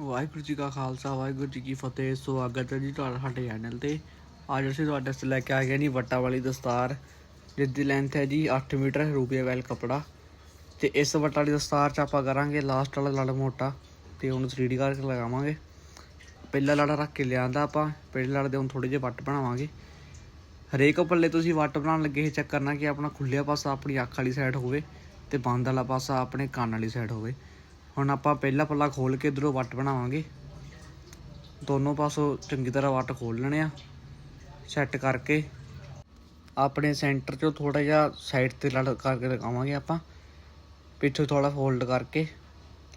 ਵਾਹਿਗੁਰੂ ਜੀ ਕਾ ਖਾਲਸਾ, ਵਾਹਿਗੁਰੂ ਜੀ ਕੀ ਫਤਿਹ। ਸਵਾਗਤ ਹੈ ਜੀ ਤੁਹਾਡਾ ਸਾਡੇ ਚੈਨਲ ਤੇ। ਅੱਜ ਅਸੀਂ ਤੁਹਾਡੇ ਵਾਸਤੇ ਲੈ ਕੇ ਆ ਗਏ ਜੀ ਵੱਟਾ ਵਾਲੀ ਦਸਤਾਰ ਜਿਸ ਦੀ ਲੈਂਥ ਹੈ ਜੀ 8 ਮੀਟਰ ਰੂਪੀਆ ਵੈਲ ਕਪੜਾ। ਤੇ ਇਸ ਵੱਟਾ ਵਾਲੀ ਦਸਤਾਰ ਚ ਆਪਾਂ ਕਰਾਂਗੇ ਲਾਸਟ ਵਾਲਾ ਲੜ ਮੋਟਾ, ਤੇ ਉਹਨੂੰ 3D ਕਰਕੇ ਲਗਾਵਾਂਗੇ। ਪਹਿਲਾ ਲੜਾ ਰੱਖ ਕੇ ਲਿਆਂਦਾ ਆਪਾਂ, ਪਹਿਲੇ ਲੜ ਦੇ ਹੁਣ ਥੋੜੇ ਜਿਹੇ ਵੱਟ ਬਣਾਵਾਂਗੇ। ਹਰੇਕ ਪੱਲੇ ਤੁਸੀਂ ਵੱਟ ਬਣਾਉਣ ਲੱਗੇ, ਇਹ ਚੈੱਕ ਕਰਨਾ ਕਿ ਆਪਣਾ ਖੁੱਲਿਆ ਪਾਸਾ ਆਪਣੀ ਅੱਖ ਵਾਲੀ ਸਾਈਡ ਹੋਵੇ ਤੇ ਬੰਦ ਵਾਲਾ ਪਾਸਾ ਆਪਣੇ ਕੰਨ ਵਾਲੀ ਸਾਈਡ ਹੋਵੇ। ਹੁਣ ਆਪਾਂ ਪਹਿਲਾ ਪੱਲਾ ਖੋਲ ਕੇ ਇਧਰੋਂ ਵੱਟ ਬਣਾਵਾਂਗੇ। ਦੋਨੋਂ ਪਾਸੋਂ ਚੰਗੀ ਤਰ੍ਹਾਂ ਵੱਟ ਖੋਲ ਲੈਣੇ ਆ ਸੈੱਟ ਕਰਕੇ। ਆਪਣੇ ਸੈਂਟਰ 'ਚੋਂ ਥੋੜਾ ਜਿਹਾ ਸਾਈਡ ਤੇ ਲੜ ਕਰਕੇ ਲਗਾਵਾਂਗੇ ਆਪਾਂ। ਪਿੱਛੋਂ ਥੋੜਾ ਫੋਲਡ ਕਰਕੇ,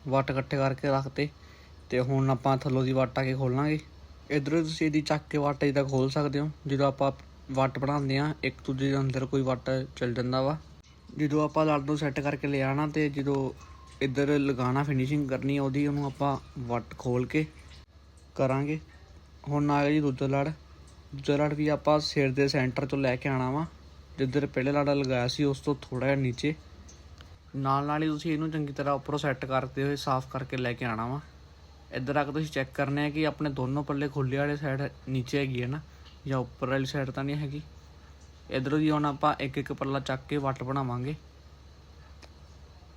ਵੱਟ ਇਕੱਠੇ ਕਰਕੇ ਰੱਖਤੇ ਤੇ ਹੁਣ ਆਪਾਂ ਥੱਲੋਂ ਦੀ ਵੱਟ ਆ ਕੇ ਖੋਲਾਂਗੇ। ਇਧਰੋਂ ਤੁਸੀਂ ਇਹਦੀ ਚੱਕ ਕੇ ਵੱਟ ਜਿੱਦਾਂ ਖੋਲ ਸਕਦੇ ਹੋ। ਜਦੋਂ ਆਪਾਂ ਵੱਟ ਬਣਾਉਂਦੇ ਆ ਇੱਕ ਦੂਜੇ ਦੇ ਅੰਦਰ ਕੋਈ ਵੱਟ ਚਲ ਜਾਂਦਾ ਵਾ। ਜਦੋਂ ਆਪਾਂ ਲੜ ਨੂੰ ਸੈੱਟ ਕਰਕੇ ਲਿਆਣਾ ਤੇ ਜਦੋਂ ਇੱਧਰ ਲਗਾਣਾ ਫਿਨਿਸ਼ਿੰਗ ਕਰਨੀ ਆ ਉਹਦੀ, ਉਹਨੂੰ ਆਪਾਂ ਵੱਟ ਖੋਲ ਕੇ ਕਰਾਂਗੇ। ਹੁਣ ਆ ਗਿਆ ਜੀ ਦੂਜਾ ਲੜ। ਦੂਜਾ ਲੜ ਵੀ ਆਪਾਂ ਸਿਰ ਦੇ ਸੈਂਟਰ ਤੋਂ ਲੈ ਕੇ ਆਣਾ ਵਾ। ਜਿੱਧਰ ਪਹਿਲੇ ਲੜਾ ਲਗਾਇਆ ਸੀ, ਉਸ ਤੋਂ ਥੋੜਾ ਜਿਹਾ ਨੀਚੇ। ਨਾਲ ਨਾਲ ਹੀ ਤੁਸੀਂ ਇਹਨੂੰ ਚੰਗੀ ਤਰ੍ਹਾਂ ਉੱਪਰੋਂ ਸੈੱਟ ਕਰਦੇ ਹੋਏ ਸਾਫ਼ ਕਰਕੇ ਲੈ ਕੇ ਆਣਾ ਵਾ। ਇੱਧਰ ਆ ਕੇ ਤੁਸੀਂ ਚੈੱਕ ਕਰਨਾ ਹੈ ਕਿ ਆਪਣੇ ਦੋਨੋਂ ਪੱਲੇ ਖੁੱਲੇ ਵਾਲੇ ਸਾਈਡ ਨੀਚੇ ਹੈਗੀ ਹੈ ਨਾ, ਜਾਂ ਉੱਪਰ ਵਾਲੀ ਸਾਈਡ ਤਾਂ ਨਹੀਂ ਹੈਗੀ। ਇਧਰੋਂ ਦੀ ਹੁਣ ਆਪਾਂ ਇੱਕ ਇੱਕ ਪੱਲਾ ਚੱਕ ਕੇ ਵੱਟ ਬਣਾਵਾਂਗੇ।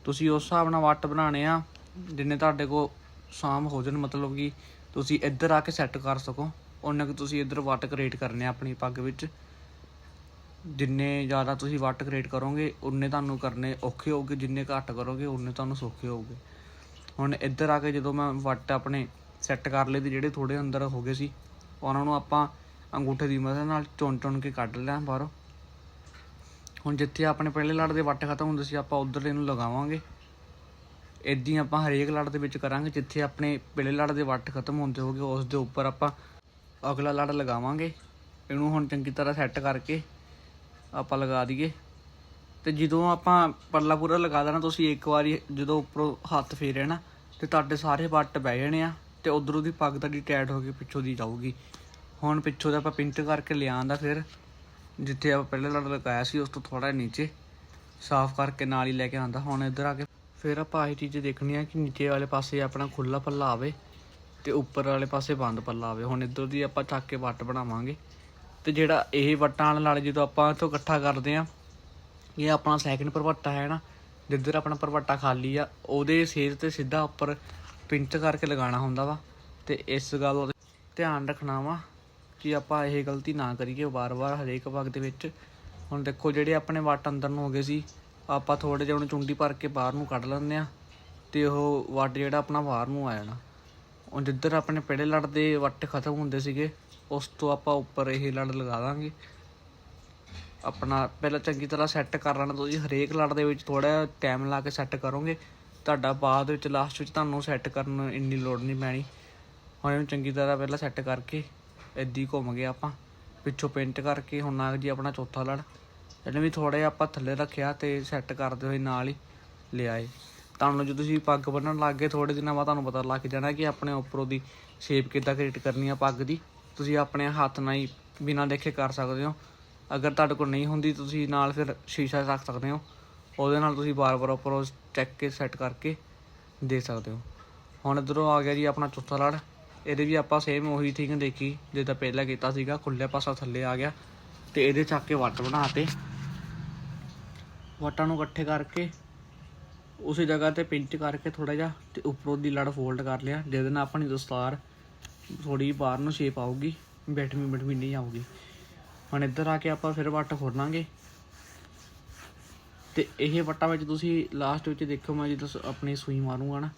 ਤੁਸੀਂ ਉਸ ਹਿਸਾਬ ਨਾਲ ਵੱਟ ਬਣਾਣੇ ਆ, ਜਿੰਨੇ ਤੁਹਾਡੇ ਕੋਲ ਸਾਮ ਹੋ ਜਾਣ, ਮਤਲਬ ਕਿ ਤੁਸੀਂ ਇੱਧਰ ਆ ਕੇ ਸੈੱਟ ਕਰ ਸਕੋ। ਉਹਨੇ ਕਿ ਤੁਸੀਂ ਇੱਧਰ ਵੱਟ ਕ੍ਰੀਏਟ ਕਰਨੇ ਆ ਆਪਣੀ ਪੱਗ ਵਿੱਚ। ਜਿੰਨੇ ਜ਼ਿਆਦਾ ਤੁਸੀਂ ਵੱਟ ਕ੍ਰੀਏਟ ਕਰੋਗੇ ਉਨੇ ਤੁਹਾਨੂੰ ਕਰਨੇ ਔਖੇ ਹੋਊਗੇ। ਜਿੰਨੇ ਘੱਟ ਕਰੋਗੇ ਉਨੇ ਤੁਹਾਨੂੰ ਸੌਖੇ ਹੋਊਗੇ। ਹੁਣ ਇੱਧਰ ਆ ਕੇ ਜਦੋਂ ਮੈਂ ਵੱਟ ਆਪਣੇ ਸੈੱਟ ਕਰ ਲਏ ਤੇ ਜਿਹੜੇ ਥੋੜੇ ਅੰਦਰ ਹੋ ਗਏ ਸੀ, ਉਹਨਾਂ ਨੂੰ ਆਪਾਂ ਅੰਗੂਠੇ ਦੀ ਮਦਦ ਨਾਲ ਚੁਣ ਚੁਣ ਕੇ ਕੱਢ ਲਿਆ ਬਾਹਰੋਂ। ਹੁਣ ਜਿੱਥੇ ਆਪਣੇ ਪਹਿਲੇ ਲੜ ਦੇ ਵੱਟ ਖਤਮ ਹੁੰਦੇ ਸੀ, ਆਪਾਂ ਉਧਰ ਇਹਨੂੰ ਲਗਾਵਾਂਗੇ। ਇਦਾਂ ਹੀ ਆਪਾਂ ਹਰੇਕ ਲੜ ਦੇ ਵਿੱਚ ਕਰਾਂਗੇ, ਜਿੱਥੇ ਆਪਣੇ ਪਹਿਲੇ ਲੜ ਦੇ ਵੱਟ ਖਤਮ ਹੁੰਦੇ ਹੋਗੇ ਉਸ ਦੇ ਉੱਪਰ ਆਪਾਂ ਅਗਲਾ ਲੜ ਲਗਾਵਾਂਗੇ। ਇਹਨੂੰ ਹੁਣ ਚੰਗੀ ਤਰ੍ਹਾਂ ਸੈੱਟ ਕਰਕੇ ਆਪਾਂ ਲਗਾ ਦਈਏ। ਤੇ ਜਦੋਂ ਆਪਾਂ ਪੱਲਾ ਪੂਰਾ ਲਗਾ ਦੇਣਾ ਤੁਸੀਂ ਇੱਕ ਵਾਰੀ ਜਦੋਂ ਉੱਪਰੋਂ ਹੱਥ ਫੇਰੇ ਨਾ, ਤੇ ਤੁਹਾਡੇ ਸਾਰੇ ਵੱਟ ਬਹਿ ਜਾਣੇ ਆ, ਤੇ ਉਧਰੋਂ ਦੀ ਪੱਗ ਤੁਹਾਡੀ ਟੈਟ ਹੋ ਕੇ ਪਿੱਛੋਂ ਦੀ ਜਾਊਗੀ। ਹੁਣ ਪਿੱਛੋਂ ਦਾ ਆਪਾਂ ਪਿੰਟ ਕਰਕੇ ਲਿਆਂਦਾ ਫਿਰ। ਜਿੱਥੇ ਆਪਾਂ ਪਹਿਲੇ ਲੜ ਲਗਾਇਆ ਸੀ, ਉਸ ਤੋਂ ਥੋੜਾ ਨੀਚੇ। ਸਾਫ਼ ਕਰਕੇ ਨਾਲ ਹੀ ਲੈ ਕੇ ਆਂਦਾ ਹੁਣ ਇੱਧਰ ਆ ਕੇ ਫਿਰ ਆਪਾਂ ਇਹ ਚੀਜ਼ ਦੇਖਣੀ ਆ ਕਿ ਨੀਚੇ ਵਾਲੇ ਪਾਸੇ ਆਪਣਾ ਖੁੱਲਾ ਪੱਲਾ ਆਵੇ ਤੇ ਉੱਪਰ ਵਾਲੇ ਪਾਸੇ ਬੰਦ ਪੱਲਾ ਆਵੇ। ਹੁਣ ਇੱਧਰ ਦੀ ਆਪਾਂ ਚੱਕ ਕੇ ਵੱਟ ਬਣਾਵਾਂਗੇ। ਤੇ ਜਿਹੜਾ ਇਹ ਵੱਟਾਂ ਨਾਲ ਜਦੋਂ ਆਪਾਂ ਇਥੋਂ ਇਕੱਠਾ ਕਰਦੇ ਆ, ਇਹ ਆਪਣਾ ਸੈਕਿੰਡ ਪਰਵੱਟਾ ਹੈ ਨਾ, ਜਿੱਧਰ ਆਪਣਾ ਪਰਵੱਟਾ ਖਾਲੀ ਆ, ਉਹਦੇ ਸਿਰ ਤੇ ਸਿੱਧਾ ਉੱਪਰ ਪਿੰਚ ਕਰਕੇ ਲਗਾਉਣਾ ਹੁੰਦਾ ਵਾ। ਤੇ ਇਸ ਗੱਲ ਦਾ ਧਿਆਨ ਰੱਖਣਾ ਵਾ ਕਿ ਆਪਾਂ ਇਹ ਗਲਤੀ ਨਾ ਕਰੀਏ ਵਾਰ-ਵਾਰ ਹਰੇਕ ਵਕਤ ਦੇ ਵਿੱਚ। ਹੁਣ ਦੇਖੋ, ਜਿਹੜੇ ਆਪਣੇ ਵੱਟ ਅੰਦਰ ਨੂੰ ਹੋ ਗਏ ਸੀ, ਆਪਾਂ ਥੋੜੇ ਜਿਹਾ ਉਹਨੂੰ ਚੁੰਡੀ ਭਰ ਕੇ ਬਾਹਰ ਨੂੰ ਕੱਢ ਲੈਂਦੇ ਆ ਤੇ ਉਹ ਵੱਟ ਜਿਹੜਾ ਆਪਣਾ ਬਾਹਰ ਨੂੰ ਆ ਜਾਣਾ। ਹੁਣ ਜਿੱਧਰ ਆਪਣੇ ਪੇੜੇ ਲੜ ਦੇ ਵੱਟ ਖਤਮ ਹੁੰਦੇ ਸੀਗੇ, ਉਸ ਤੋਂ ਆਪਾਂ ਉੱਪਰ ਇਹ ਲੜ ਲਗਾ ਦਾਂਗੇ। ਆਪਣਾ ਪਹਿਲਾਂ ਚੰਗੀ ਤਰ੍ਹਾਂ ਸੈੱਟ ਕਰ ਲੈਣਾ ਤੁਸੀਂ ਹਰੇਕ ਲੜ ਦੇ ਵਿੱਚ ਥੋੜਾ ਟਾਈਮ ਲਾ ਕੇ ਸੈੱਟ ਕਰੋਗੇ। ਤੁਹਾਡਾ ਬਾਅਦ ਵਿੱਚ ਲਾਸਟ ਵਿੱਚ ਤੁਹਾਨੂੰ ਸੈੱਟ ਕਰਨ ਇੰਨੀ ਲੋੜ ਨਹੀਂ ਪੈਣੀ। ਹੁਣ ਇਹਨੂੰ ਚੰਗੀ ਤਰ੍ਹਾਂ ਪਹਿਲਾਂ ਸੈੱਟ ਕਰਕੇ ਏਦੀ ਘੁੰਮ ਗਏ ਆਪਾਂ। ਪਿੱਛੋਂ ਪੇਂਟ ਕਰਕੇ ਹੁਣ ਆ ਜੀ ਆਪਣਾ ਚੌਥਾ ਲੜ। ਇਹਨੇ ਵੀ ਥੋੜਾ ਜਿਹਾ ਆਪਾਂ ਥੱਲੇ ਰੱਖਿਆ ਤੇ ਸੈੱਟ ਕਰਦੇ ਹੋਏ ਨਾਲ ਹੀ ਲਿਆਏ ਤੁਹਾਨੂੰ ਜਦੋਂ ਤੁਸੀਂ ਪੱਗ ਬੰਨਣ ਲੱਗ ਗਏ ਥੋੜੇ ਦਿਨਾਂ ਬਾਅਦ ਤੁਹਾਨੂੰ ਪਤਾ ਲੱਗ ਜਾਣਾ ਕਿ ਆਪਣੇ ਉੱਪਰੋਂ ਦੀ ਸ਼ੇਪ ਕਿੱਦਾਂ ਕ੍ਰੀਏਟ ਕਰਨੀ ਆ ਪੱਗ ਦੀ। ਤੁਸੀਂ ਆਪਣੇ ਹੱਥ ਨਾਲ ਹੀ ਬਿਨਾਂ ਦੇਖੇ ਕਰ ਸਕਦੇ ਹੋ। ਅਗਰ ਤੁਹਾਡੇ ਕੋਲ ਨਹੀਂ ਹੁੰਦੀ ਤੁਸੀਂ ਨਾਲ ਫਿਰ ਸ਼ੀਸ਼ਾ ਰੱਖ ਸਕਦੇ ਹੋ। ਉਹਦੇ ਨਾਲ ਤੁਸੀਂ ਬਾਰ-ਬਾਰ ਉੱਪਰੋਂ ਚੈੱਕ ਕੇ ਸੈੱਟ ਕਰਕੇ ਦੇ ਸਕਦੇ ਹੋ। ਹੁਣ ਇਧਰੋਂ ਆ ਗਿਆ ਜੀ ਆਪਣਾ ਚੌਥਾ ਲੜ। ਇਹਦੇ ਵੀ ਆਪਾਂ ਸੇਮ ਉਹੀ ਥਿੰਗ ਦੇਖੀ ਜਿੱਦਾਂ ਪਹਿਲਾਂ ਕੀਤਾ ਸੀਗਾ ਖੁੱਲੇ ਪਾਸਾ ਥੱਲੇ ਆ ਗਿਆ, ਤੇ ਇਹਦੇ ਚੱਕ ਕੇ ਵੱਟ ਬਣਾਤੇ ਵੱਟਾਂ ਨੂੰ ਇਕੱਠੇ ਕਰਕੇ, ਉਸੇ ਜਗ੍ਹਾ ਤੇ ਪਿੰਚ ਕਰਕੇ ਥੋੜਾ ਜਿਹਾ, ਤੇ ਉੱਪਰੋਂ ਦੀ ਲੜ ਫੋਲਡ ਕਰ ਲਿਆ, ਜਿਹਦੇ ਨਾਲ ਆਪਣੀ ਦਸਤਾਰ ਥੋੜੀ ਬਾਹਰ ਨੂੰ ਸ਼ੇਪ ਆਊਗੀ ਬੈਠਵੀਂ ਬੈਠਵੀਂ ਨਹੀਂ ਆਊਗੀ। ਹੁਣ ਇੱਧਰ ਆ ਕੇ ਆਪਾਂ ਫਿਰ ਵੱਟ ਖੋਲਾਂਗੇ। ਤੇ ਇਹ ਵੱਟਾਂ ਵਿੱਚ ਤੁਸੀਂ ਲਾਸਟ ਵਿੱਚ ਦੇਖੋ ਮੈਂ ਜਦੋਂ ਸ- ਆਪਣੀ ਸੂਈ ਮਾਰੂੰਗਾ ਨਾ,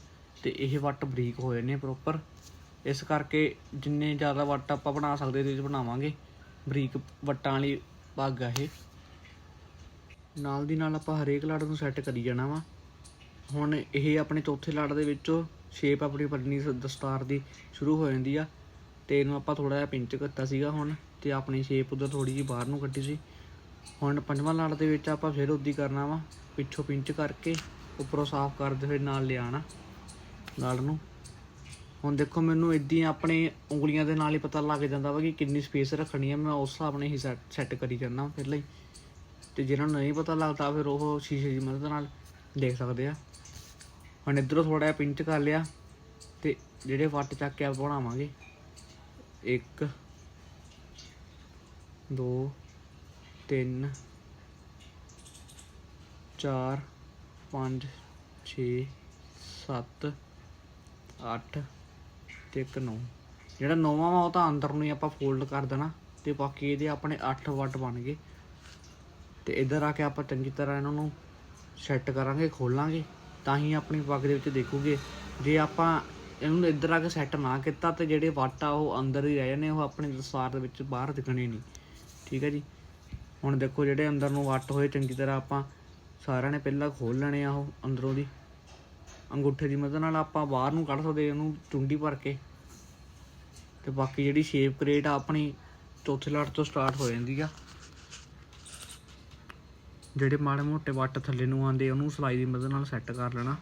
ਤੇ ਇਹ ਵੱਟ ਬਰੀਕ ਹੋਏ ਨੇ ਪ੍ਰੋਪਰ ਇਸ ਕਰਕੇ ਜਿੰਨੇ ਜ਼ਿਆਦਾ ਵੱਟ ਆਪਾਂ ਬਣਾ ਸਕਦੇ ਇਹਦੇ ਵਿੱਚ ਬਣਾਵਾਂਗੇ। ਬਰੀਕ ਵੱਟਾਂ ਵਾਲੀ ਪੱਗ ਆ ਇਹ। ਨਾਲ ਦੀ ਨਾਲ ਆਪਾਂ ਹਰੇਕ ਲੜ ਨੂੰ ਸੈੱਟ ਕਰੀ ਜਾਣਾ ਵਾ। ਹੁਣ ਇਹ ਆਪਣੇ ਚੌਥੇ ਲੜ ਦੇ ਵਿੱਚੋਂ ਸ਼ੇਪ ਆਪਣੀ ਪੰਨੀ ਦਸਤਾਰ ਦੀ ਸ਼ੁਰੂ ਹੋ ਜਾਂਦੀ ਆ। ਤੇ ਇਹਨੂੰ ਆਪਾਂ ਥੋੜਾ ਜਿਹਾ ਪਿੰਚ ਕਰਤਾ ਸੀਗਾ ਹੁਣ ਤੇ ਆਪਣੀ ਸ਼ੇਪ ਉਧਰ ਥੋੜੀ ਜਿਹੀ ਬਾਹਰ ਨੂੰ ਕੱਢੀ ਸੀ। ਹੁਣ ਪੰਜਵਾਂ ਲੜ ਦੇ ਵਿੱਚ ਆਪਾਂ ਫਿਰ ਉਦੀ ਕਰਨਾ ਵਾ, ਪਿੱਛੋਂ ਪਿੰਚ ਕਰਕੇ, ਉੱਪਰੋਂ ਸਾਫ਼ ਕਰਦੇ ਹੋਏ ਨਾਲ ਲਿਆਣਾ ਲੜ ਨੂੰ। ਹੁਣ ਦੇਖੋ ਮੈਨੂੰ ਇਦਾਂ ਆਪਣੇ ਉਂਗਲੀਆਂ ਦੇ ਨਾਲ ਹੀ ਪਤਾ ਲੱਗ ਜਾਂਦਾ ਵਾ ਕਿ ਕਿੰਨੀ ਸਪੇਸ ਰੱਖਣੀ ਹੈ ਮੈਂ ਉਸ ਹਿਸਾਬ ਨਾਲ ਹੀ ਸੈੱਟ ਕਰੀ ਜਾਂਦਾ ਪਹਿਲਾਂ ਹੀ ਤੇ ਜਿਹਨਾਂ ਨੂੰ ਨਹੀਂ ਪਤਾ ਲੱਗਦਾ ਫਿਰ ਉਹ ਸ਼ੀਸ਼ੇ ਦੀ ਮਦਦ ਨਾਲ ਦੇਖ ਸਕਦੇ ਆ। ਹੁਣ ਇਧਰੋਂ ਥੋੜਾ ਜਿਹਾ ਪਿੰਚ ਕਰ ਲਿਆ ਤੇ ਜਿਹੜੇ ਵੱਟ ਚੱਕ ਕੇ ਆਪਾਂ ਬਣਾਵਾਂਗੇ 1 2 3 4 5 6 7 8 ਤੇ ਇੱਕ 9 ਜਿਹੜਾ ਨੌਵਾਂ ਵਾ ਉਹ ਤਾਂ ਅੰਦਰ ਨੂੰ ਹੀ ਆਪਾਂ ਫੋਲਡ ਕਰ ਦੇਣਾ ਤੇ ਬਾਕੀ ਇਹਦੇ ਆਪਣੇ 8 ਵੱਟ ਬਣ ਗਏ। ਤੇ ਇੱਧਰ ਆ ਕੇ ਆਪਾਂ ਚੰਗੀ ਤਰ੍ਹਾਂ ਇਹਨਾਂ ਨੂੰ ਸੈੱਟ ਕਰਾਂਗੇ, ਖੋਲਾਂਗੇ। ਤਾਂ ਹੀ ਆਪਣੀ ਪੱਗ ਦੇ ਵਿੱਚ ਦੇਖੂਗੇ। ਜੇ ਆਪਾਂ ਇਹਨੂੰ ਇੱਧਰ ਆ ਕੇ ਸੈੱਟ ਨਾ ਕੀਤਾ ਤੇ ਜਿਹੜੇ ਵੱਟ ਆ ਉਹ ਅੰਦਰ ਹੀ ਰਹਿ ਜਾਣੇ, ਉਹ ਆਪਣੇ ਦਸਤਾਰ ਦੇ ਵਿੱਚ ਬਾਹਰ ਦਿਖਣੇ ਨਹੀਂ। ਠੀਕ ਹੈ ਜੀ? ਹੁਣ ਦੇਖੋ ਜਿਹੜੇ ਅੰਦਰ ਨੂੰ ਵੱਟ ਹੋਏ, ਚੰਗੀ ਤਰ੍ਹਾਂ ਆਪਾਂ ਸਾਰਿਆਂ ਨੇ ਪਹਿਲਾਂ ਖੋਲ ਲੈਣੇ ਆ ਉਹ ਅੰਦਰੋਂ ਦੀ। ਅੰਗੂਠੇ ਦੀ ਮਦਦ ਨਾਲ ਆਪਾਂ ਬਾਹਰ ਨੂੰ ਕੱਢ ਸਕਦੇ ਇਹਨੂੰ ਚੁੰਡੀ ਭਰ ਕੇ। ਤੇ ਬਾਕੀ ਜਿਹੜੀ ਸ਼ੇਪ ਕ੍ਰੀਏਟ ਆ, ਆਪਣੀ ਚੌਥੇ ਲੜ ਤੋਂ ਸਟਾਰਟ ਹੋ ਜਾਂਦੀ ਆ। ਜਿਹੜੇ ਮਾੜੇ ਮੋਟੇ ਵੱਟ ਥੱਲੇ ਨੂੰ ਆਉਂਦੇ, ਉਹਨੂੰ ਸਲਾਈ ਦੀ ਮਦਦ ਨਾਲ ਸੈੱਟ ਕਰ ਲੈਣਾ।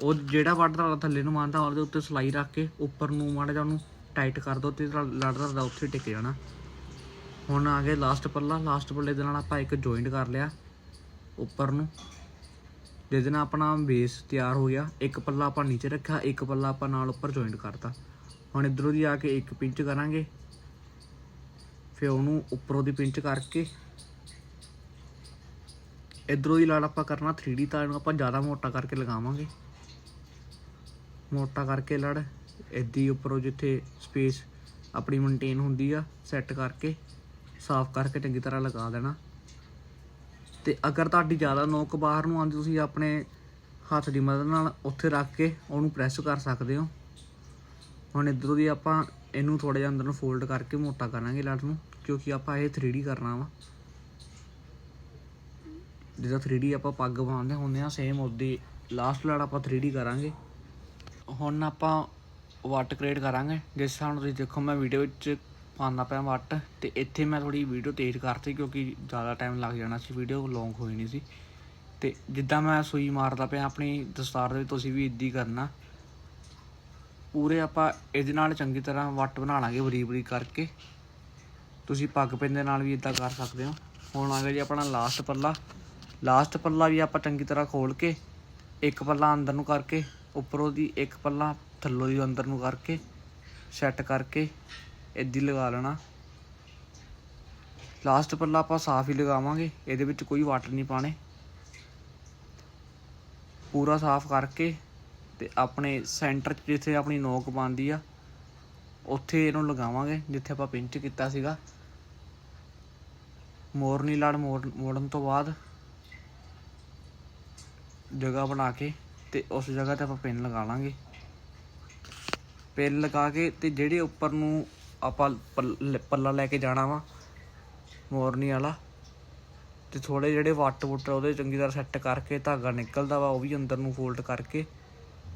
ਉਹ ਜਿਹੜਾ ਵੱਟ ਤੁਹਾਡਾ ਥੱਲੇ ਨੂੰ ਆਉਂਦਾ ਉਹਦੇ ਉੱਤੇ ਸਲਾਈ ਰੱਖ ਕੇ, ਉੱਪਰ ਨੂੰ ਮਾੜਾ ਜਿਹਾ ਉਹਨੂੰ ਟਾਈਟ ਕਰ ਦੋ ਤੇ ਲੜ ਤੁਹਾਡਾ ਉੱਥੇ ਟਿਕ ਜਾਣਾ। ਹੁਣ ਆ ਗਏ ਲਾਸਟ ਪੱਲਾ। ਲਾਸਟ ਪੱਲੇ ਦੇ ਨਾਲ ਆਪਾਂ ਇੱਕ ਜੁਆਇੰਟ ਕਰ ਲਿਆ, ਉੱਪਰ ਨੂੰ। ਜਿਹਦੇ ਨਾਲ ਆਪਣਾ ਬੇਸ ਤਿਆਰ ਹੋ ਗਿਆ, ਇੱਕ ਪੱਲਾ ਆਪਾਂ ਨੀਚੇ ਰੱਖਿਆ, ਇੱਕ ਪੱਲਾ ਆਪਾਂ ਨਾਲ ਉੱਪਰ ਜੁਆਇੰਟ ਕਰਤਾ। ਹੁਣ ਇਧਰੋਂ ਦੀ ਆ ਕੇ ਇੱਕ ਪਿੰਚ ਕਰਾਂਗੇ। ਫਿਰ ਉਹਨੂੰ ਉੱਪਰੋਂ ਦੀ ਪਿੰਚ ਕਰਕੇ, ਇਧਰੋਂ ਦੀ ਲੜ ਆਪਾਂ ਕਰਨਾ 3D ਤਾਂ ਇਹਨੂੰ ਆਪਾਂ ਜ਼ਿਆਦਾ ਮੋਟਾ ਕਰਕੇ ਲਗਾਵਾਂਗੇ। ਮੋਟਾ ਕਰਕੇ ਲੜ ਇੱਦੀ ਉੱਪਰੋਂ ਜਿੱਥੇ ਸਪੇਸ ਆਪਣੀ ਮੇਨਟੇਨ ਹੁੰਦੀ ਆ ਸੈੱਟ ਕਰਕੇ, ਸਾਫ਼ ਕਰਕੇ ਚੰਗੀ ਤਰ੍ਹਾਂ ਲਗਾ ਦੇਣਾ। ਤੇ ਅਗਰ ਤੁਹਾਡੀ ਜ਼ਿਆਦਾ ਨੋਕ ਬਾਹਰ ਨੂੰ ਆਉਂਦੀ, ਤੁਸੀਂ ਆਪਣੇ ਹੱਥ ਦੀ ਮਦਦ ਨਾਲ ਉੱਥੇ ਰੱਖ ਕੇ ਉਹਨੂੰ ਪ੍ਰੈਸ ਕਰ ਸਕਦੇ ਹੋ। ਹੁਣ ਇਧਰੋਂ ਦੀ ਆਪਾਂ ਇਹਨੂੰ ਥੋੜਾ ਜਿਹਾ ਅੰਦਰ ਨੂੰ ਫੋਲਡ ਕਰਕੇ ਮੋਟਾ ਕਰਾਂਗੇ ਲੜ ਨੂੰ, ਕਿਉਂਕਿ ਆਪਾਂ ਇਹ 3D ਕਰਨਾ ਵਾ। ਜਿਹਦਾ 3D ਆਪਾਂ ਪੱਗ ਪਾਉਂਦੇ ਹੁੰਦੇ ਆ ਸੇਮ ਉਹਦੀ ਲਾਸਟ ਲੜ ਆਪਾਂ 3D ਕਰਾਂਗੇ। ਹੁਣ ਆਪਾਂ ਵੱਟ ਕ੍ਰੀਏਟ ਕਰਾਂਗੇ, ਜਿਸ ਹਿਸਾਬ ਨਾਲ ਤੁਸੀਂ ਦੇਖੋ, ਮੈਂ ਵੀਡੀਓ ਵਿੱਚ ਪਾਉਂਦਾ ਪਿਆ ਵੱਟ ਤੇ ਇੱਥੇ ਮੈਂ ਥੋੜੀ ਵੀਡੀਓ ਤੇਜ਼ ਕਰਤੀ ਕਿਉਂਕਿ ਜ਼ਿਆਦਾ ਟਾਈਮ ਲੱਗ ਜਾਣਾ ਸੀ ਵੀਡੀਓ ਲੌਂਗ ਹੋਈ ਨਹੀਂ ਸੀ। ਤੇ ਜਿੱਦਾਂ ਮੈਂ ਸੂਈ ਮਾਰਦਾ ਪਿਆ ਆਪਣੀ ਦਸਤਾਰ ਦੇ ਵਿੱਚ, ਤੁਸੀਂ ਵੀ ਇੱਦੀ ਕਰਨਾ। ਪੂਰੇ ਆਪਾਂ ਇਹਦੇ ਨਾਲ ਚੰਗੀ ਤਰ੍ਹਾਂ ਵੱਟ ਬਣਾ ਲਾਂਗੇ ਬਰੀਕ ਬਰੀਕ ਕਰਕੇ। ਤੁਸੀਂ ਪੱਗ ਪਿੰਨ ਦੇ ਨਾਲ ਵੀ ਇਦਾਂ ਕਰ ਸਕਦੇ ਹੋ। ਹੁਣ ਆ ਗਿਆ ਜੀ ਆਪਣਾ ਲਾਸਟ ਪੱਲਾ। ਲਾਸਟ ਪੱਲਾ ਵੀ ਆਪਾਂ ਚੰਗੀ ਤਰ੍ਹਾਂ ਖੋਲ ਕੇ, ਇੱਕ ਪੱਲਾ ਅੰਦਰ ਨੂੰ ਕਰਕੇ, ਉੱਪਰੋਂ ਦੀ ਇੱਕ ਪੱਲਾ ਥੱਲੋਂ ਦੀ ਅੰਦਰ ਨੂੰ ਕਰਕੇ ਸੈੱਟ ਕਰਕੇ ਇੱਦੀ ਲਗਾ ਲੈਣਾ। ਲਾਸਟ ਪੱਲਾ ਆਪਾਂ ਸਾਫ਼ ਹੀ ਲਗਾਵਾਂਗੇ, ਇਹਦੇ ਵਿੱਚ ਕੋਈ ਵਾਟਰ ਨਹੀਂ ਪਾਣੇ ਪੂਰਾ ਸਾਫ਼ ਕਰਕੇ ਤੇ ਆਪਣੇ ਸੈਂਟਰ 'ਚ ਜਿੱਥੇ ਆਪਣੀ ਨੋਕ ਪਾਉਂਦੀ ਆ, ਉੱਥੇ ਇਹਨੂੰ ਲਗਾਵਾਂਗੇ, ਜਿੱਥੇ ਆਪਾਂ ਪਿੰਚ ਕੀਤਾ ਸੀਗਾ। ਮੋਰਨੀ ਲੜ ਮੋੜ ਮੋੜਨ ਤੋਂ ਬਾਅਦ ਜਗ੍ਹਾ ਬਣਾ ਕੇ ਤੇ ਉਸ ਜਗ੍ਹਾ ਤੇ ਆਪਾਂ ਪਿੰਨ ਲਗਾ ਲਾਂਗੇ। ਪਿੰਨ ਲਗਾ ਕੇ ਤੇ ਜਿਹੜੇ ਉੱਪਰ ਨੂੰ ਆਪਾਂ ਪੱਲ- ਪੱਲਾ ਲੈ ਕੇ ਜਾਣਾ ਵਾ, ਮੋਰਨੀ ਵਾਲਾ। ਤੇ ਥੋੜੇ ਜਿਹੜੇ ਵੱਟ ਵੁੱਟ ਉਹਦੇ ਚੰਗੀ ਤਰ੍ਹਾਂ ਸੈੱਟ ਕਰਕੇ ਧਾਗਾ ਨਿਕਲਦਾ ਵਾ, ਉਹ ਵੀ ਅੰਦਰ ਨੂੰ ਫੋਲਡ ਕਰਕੇ।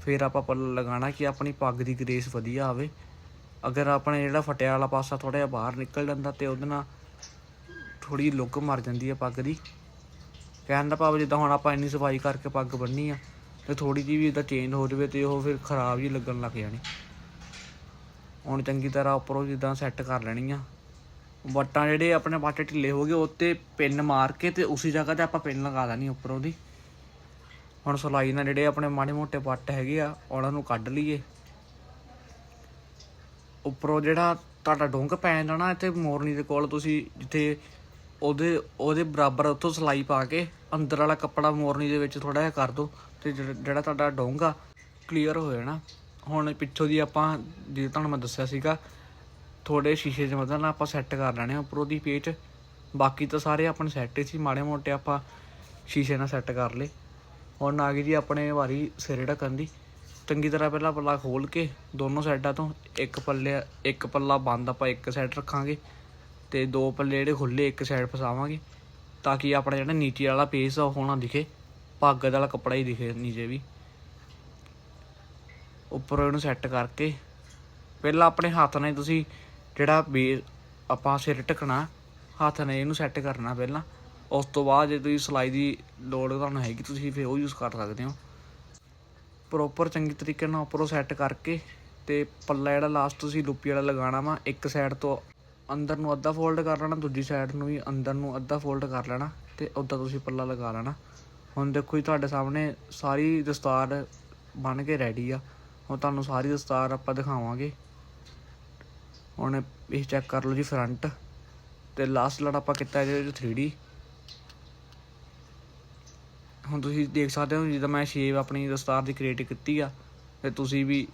ਫਿਰ ਆਪਾਂ ਪੱਲਾ ਲਗਾਉਣਾ ਕਿ ਆਪਣੀ ਪੱਗ ਦੀ ਗ੍ਰੇਸ ਵਧੀਆ ਆਵੇ। ਅਗਰ ਆਪਣੇ ਜਿਹੜਾ ਫਟਿਆ ਵਾਲਾ ਪਾਸਾ ਥੋੜਾ ਜਿਹਾ ਬਾਹਰ ਨਿਕਲ ਜਾਂਦਾ ਤੇ ਉਹਦੇ ਨਾਲ ਥੋੜੀ ਲੁੱਕ ਮਰ ਜਾਂਦੀ ਹੈ ਪੱਗ ਦੀ। ਕਹਿਣ ਦਾ ਭਾਵ ਜਿੱਦਾਂ ਹੁਣ ਆਪਾਂ ਇੰਨੀ ਸਫ਼ਾਈ ਕਰਕੇ ਪੱਗ ਬੰਨੀ ਆ, ਤੇ ਥੋੜੀ ਜਿਹੀ ਵੀ ਇਦਾਂ ਚੇਂਜ ਹੋ ਜਾਵੇ ਤੇ ਉਹ ਫਿਰ ਖਰਾਬ ਹੀ ਲੱਗਣ ਲੱਗ ਜਾਣੀ। ਹੁਣ ਚੰਗੀ ਤਰ੍ਹਾਂ ਉੱਪਰੋਂ ਜਿੱਦਾਂ ਸੈੱਟ ਕਰ ਲੈਣੀ ਆ ਵੱਟਾਂ ਜਿਹੜੇ ਆਪਣੇ ਵੱਟ ਢਿੱਲੇ ਹੋ ਗਏ ਉੱਤੇ ਪਿੰਨ ਮਾਰ ਕੇ ਤੇ ਉਸੇ ਜਗ੍ਹਾ ਤੇ ਆਪਾਂ ਪਿੰਨ ਲਗਾ ਦੇਣੀ ਉੱਪਰੋਂ ਦੀ। ਹੁਣ ਸਲਾਈ ਨਾਲ ਜਿਹੜੇ ਆਪਣੇ ਮਾੜੇ ਮੋਟੇ ਵੱਟ ਹੈਗੇ ਆ, ਉਹਨਾਂ ਨੂੰ ਕੱਢ ਲਈਏ। ਉੱਪਰੋਂ ਜਿਹੜਾ ਤੁਹਾਡਾ ਡੋਂਗ ਪੈ ਜਾਣਾ ਨਾ ਇੱਥੇ ਮੋਰਨੀ ਦੇ ਕੋਲ ਤੁਸੀਂ ਜਿੱਥੇ ਉਹਦੇ ਉਹਦੇ ਬਰਾਬਰ ਉੱਥੋਂ ਸਲਾਈ ਪਾ ਕੇ ਅੰਦਰ ਵਾਲਾ ਕੱਪੜਾ ਮੋਰਨੀ ਦੇ ਵਿੱਚ ਥੋੜਾ ਜਿਹਾ ਕਰ ਦਿਓ ਤੇ ਜਿਹੜਾ ਜਿਹੜਾ ਤੁਹਾਡਾ ਡੋਂਗ ਆ ਕਲੀਅਰ ਹੋ ਜਾਣਾ। ਹੁਣ ਪਿੱਛੋਂ ਦੀ ਆਪਾਂ, ਜਿਵੇਂ ਤੁਹਾਨੂੰ ਮੈਂ ਦੱਸਿਆ ਸੀਗਾ ਥੋੜੇ ਸ਼ੀਸ਼ੇ 'ਚ ਮਤਲਬ ਨਾ ਆਪਾਂ ਸੈੱਟ ਕਰ ਲੈਣੇ ਆ ਉੱਪਰੋਂ ਦੀ ਪੇਚ ਬਾਕੀ ਤਾਂ ਸਾਰੇ ਆਪਣੇ ਸੈੱਟ ਹੀ ਸੀ, ਮਾੜੇ ਮੋਟੇ ਆਪਾਂ ਸ਼ੀਸ਼ੇ ਨਾਲ ਸੈੱਟ ਕਰ ਲਏ। ਹੁਣ ਆ ਗਈ ਜੀ ਆਪਣੇ ਵਾਰੀ ਸਿਰੇ ਢੱਕਣ ਦੀ। ਚੰਗੀ ਤਰ੍ਹਾਂ ਪਹਿਲਾਂ ਪੱਲਾ ਖੋਲ ਕੇ ਦੋਨੋਂ ਸਾਈਡਾਂ ਤੋਂ ਇੱਕ ਪੱਲੇ, ਇੱਕ ਪੱਲਾ ਬੰਦ ਆਪਾਂ ਇੱਕ ਸਾਈਡ ਰੱਖਾਂਗੇ ਤੇ ਦੋ ਪੱਲੇ ਜਿਹੜੇ ਖੁੱਲੇ ਇੱਕ ਸਾਈਡ ਫਸਾਵਾਂਗੇ ਤਾਂ ਕਿ ਆਪਣਾ ਜਿਹੜਾ ਨੀਚੇ ਵਾਲਾ ਪੇਸ ਆ ਉਹ ਨਾ ਦਿਖੇ, ਪੱਗ ਵਾਲਾ ਕੱਪੜਾ ਹੀ ਦਿਖੇ ਨੀਚੇ ਵੀ। ਉੱਪਰ ਇਹਨੂੰ ਸੈੱਟ ਕਰਕੇ। ਪਹਿਲਾਂ ਆਪਣੇ ਹੱਥ ਨਾਲ ਤੁਸੀਂ ਜਿਹੜਾ ਬੇ ਆਪਾਂ ਸਿਰ ਢੱਕਣਾ, ਹੱਥ ਨਾਲ ਇਹਨੂੰ ਸੈੱਟ ਕਰਨਾ ਪਹਿਲਾਂ। ਉਸ ਤੋਂ ਬਾਅਦ ਜੇ ਤੁਸੀਂ ਸਲਾਈ ਦੀ ਲੋੜ ਤੁਹਾਨੂੰ ਹੈਗੀ, ਤੁਸੀਂ ਫਿਰ ਉਹ ਯੂਜ਼ ਕਰ ਸਕਦੇ ਹੋ। ਪ੍ਰੋਪਰ ਚੰਗੀ ਤਰੀਕੇ ਨਾਲ ਉੱਪਰੋਂ ਸੈੱਟ ਕਰਕੇ ਤੇ ਪੱਲਾ ਜਿਹੜਾ ਲਾਸਟ ਤੁਸੀਂ ਲੁੱਪੀ ਵਾਲਾ ਲਗਾਉਣਾ ਵਾ, ਇੱਕ ਸਾਈਡ ਤੋਂ ਅੰਦਰ ਨੂੰ ਅੱਧਾ ਫੋਲਡ ਕਰ ਲੈਣਾ, ਦੂਜੀ ਸਾਈਡ ਨੂੰ ਵੀ ਅੰਦਰ ਨੂੰ ਅੱਧਾ ਫੋਲਡ ਕਰ ਲੈਣਾ ਤੇ ਉੱਦਾਂ ਤੁਸੀਂ ਪੱਲਾ ਲਗਾ ਲੈਣਾ। ਹੁਣ ਦੇਖੋ ਜੀ ਤੁਹਾਡੇ ਸਾਹਮਣੇ ਸਾਰੀ ਦਸਤਾਰ ਬਣ ਕੇ ਰੈਡੀ ਆ। ਉਹ ਤੁਹਾਨੂੰ ਸਾਰੀ ਦਸਤਾਰ ਆਪਾਂ ਦਿਖਾਵਾਂਗੇ। ਹੁਣ ਇਹ ਚੈੱਕ ਕਰ ਲਓ ਜੀ ਫਰੰਟ ਤੇ ਲਾਸਟ ਲੜ ਆਪਾਂ ਕੀਤਾ ਇਹਦੇ ਵਿੱਚ 3D ਹੁਣ ਤੁਸੀਂ ਦੇਖ ਸਕਦੇ ਹੋ ਜਿੱਦਾਂ ਮੈਂ ਸ਼ੇਪ ਆਪਣੀ ਦਸਤਾਰ ਦੀ ਕ੍ਰੀਏਟ ਕੀਤੀ ਆ, ਤੇ ਤੁਸੀਂ ਵੀ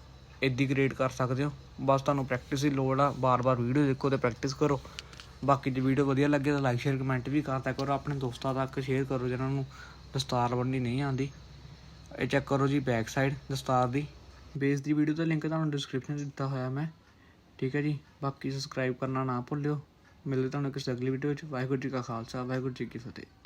ਇੱਦੀ ਕ੍ਰੀਏਟ ਕਰ ਸਕਦੇ ਹੋ। ਬਸ ਤੁਹਾਨੂੰ ਪ੍ਰੈਕਟਿਸ ਦੀ ਲੋੜ ਆ, ਬਾਰ-ਬਾਰ ਵੀਡੀਓ ਦੇਖੋ ਤੇ ਪ੍ਰੈਕਟਿਸ ਕਰੋ। ਬਾਕੀ ਜੇ ਵੀਡੀਓ ਵਧੀਆ ਲੱਗੇ ਤਾਂ ਲਾਈਕ ਸ਼ੇਅਰ ਕਮੈਂਟ ਵੀ ਕਰਤਾ ਕਰੋ। ਆਪਣੇ ਦੋਸਤਾਂ ਤੱਕ ਸ਼ੇਅਰ ਕਰੋ ਜਿਹਨਾਂ ਨੂੰ ਦਸਤਾਰ ਬੰਨ੍ਹਣੀ ਨਹੀਂ ਆਉਂਦੀ। ਇਹ ਚੈੱਕ ਕਰੋ ਜੀ ਬੈਕ ਸਾਈਡ ਦਸਤਾਰ ਦੀ। ਬੇਸ ਦੀ ਵੀਡੀਓ ਦਾ ਲਿੰਕ ਤੁਹਾਨੂੰ ਡਿਸਕ੍ਰਿਪਸ਼ਨ 'ਚ ਦਿੱਤਾ ਹੋਇਆ ਮੈਂ। ਠੀਕ ਹੈ ਜੀ? ਬਾਕੀ ਸਬਸਕ੍ਰਾਈਬ ਕਰਨਾ ਨਾ ਭੁੱਲਿਓ। ਮਿਲਦੇ ਤੁਹਾਨੂੰ ਕਿਸੇ ਅਗਲੀ ਵੀਡੀਓ 'ਚ। ਵਾਹਿਗੁਰੂ ਜੀ ਕਾ ਖਾਲਸਾ, ਵਾਹਿਗੁਰੂ ਜੀ ਕੀ ਫਤਿਹ।